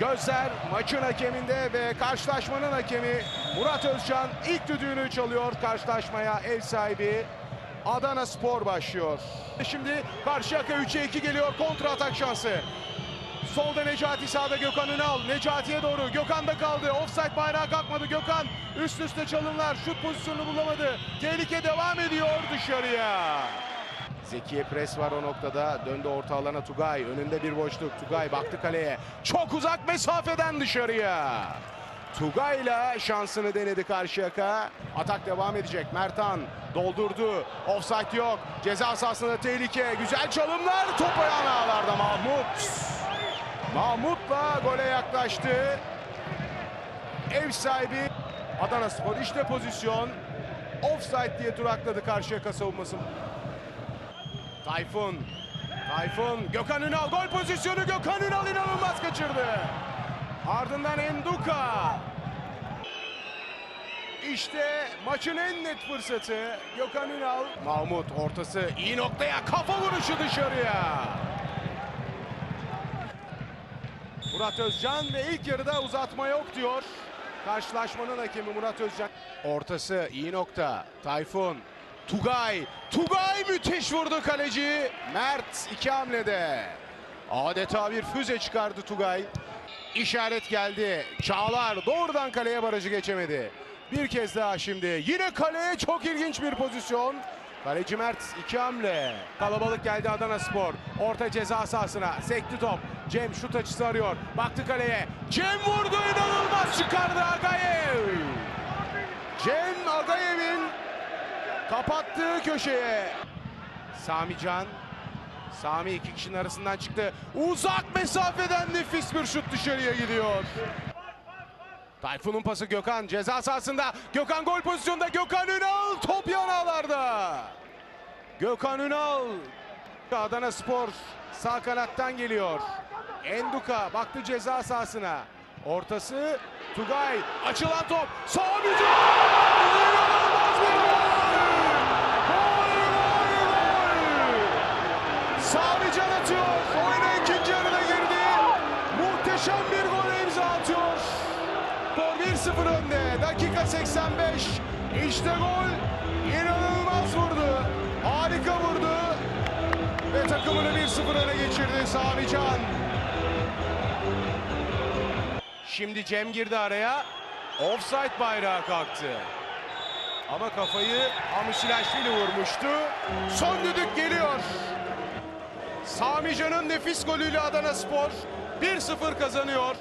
Gözler maçın hakeminde ve karşılaşmanın hakemi Murat Özcan ilk düdüğünü çalıyor karşılaşmaya ev sahibi Adana Spor başlıyor. Şimdi Karşıyaka 3'e 2 geliyor kontra atak şansı. Solda Necati sağda Gökhan Ünal. Necati'ye doğru. Gökhan'da kaldı. Offside bayrağı kalkmadı. Gökhan üst üste çalımlar. Şut pozisyonunu bulamadı. Tehlike devam ediyor dışarıya. Zekiye pres var o noktada. Döndü orta alana Tugay. Önünde bir boşluk. Tugay baktı kaleye. Çok uzak mesafeden dışarıya. Tugay'la şansını denedi Karşıyaka. Atak devam edecek. Mertan doldurdu. Offside yok. Ceza sahasında tehlike. Güzel çalımlar. Top ayağına ağlarda Mahmut. Mahmut'la gole yaklaştı. Ev sahibi Adana Spor. İşte pozisyon. Offside diye durakladı Karşıyaka savunması. Tayfun. Tayfun. Gökhan Ünal gol pozisyonu. Gökhan Ünal inanılmaz kaçırdı. Ardından Enduka. İşte maçın en net fırsatı. Gökhan Ünal. Mahmut ortası iyi noktaya kafa vuruşu dışarıya. Murat Özcan ve ilk yarıda uzatma yok diyor. Karşılaşmanın hakemi Murat Özcan. Ortası iyi nokta. Tayfun. Tugay. Tugay müthiş vurdu kaleci. Mert iki hamlede. Adeta bir füze çıkardı Tugay. İşaret geldi. Çağlar doğrudan kaleye barajı geçemedi. Bir kez daha şimdi. Yine kaleye çok ilginç bir pozisyon. Kaleci Mert iki hamle. Kalabalık geldi Adana Spor. Orta ceza sahasına. Sekti top. Cem şut açısı arıyor. Baktı kaleye. Cem vurdu inanılmaz çıkardı Agayev. Cem Agayev'in kapattığı köşeye. Sami Can. Sami iki kişinin arasından çıktı. Uzak mesafeden nefis bir şut dışarıya gidiyor. Tayfun'un pası Gökhan ceza sahasında. Gökhan gol pozisyonunda. Gökhan Ünal top yanağlarda. Gökhan Ünal. Adana Spor sağ kanattan geliyor. Enduka baktı ceza sahasına. Ortası Tugay. Açılan top. Sami Can. Muhteşem bir gol imza atıyor. Spor 1-0 önde. Dakika 85. İşte gol. İnanılmaz vurdu. Harika vurdu. Ve takımını 1-0 öne geçirdi Sami Can. Şimdi Cem girdi araya. Offside bayrağı kalktı. Ama kafayı Amusilashvili vurmuştu. Son düdük geliyor. Sami Can'ın nefis golüyle Adana Spor 1-0 kazanıyor.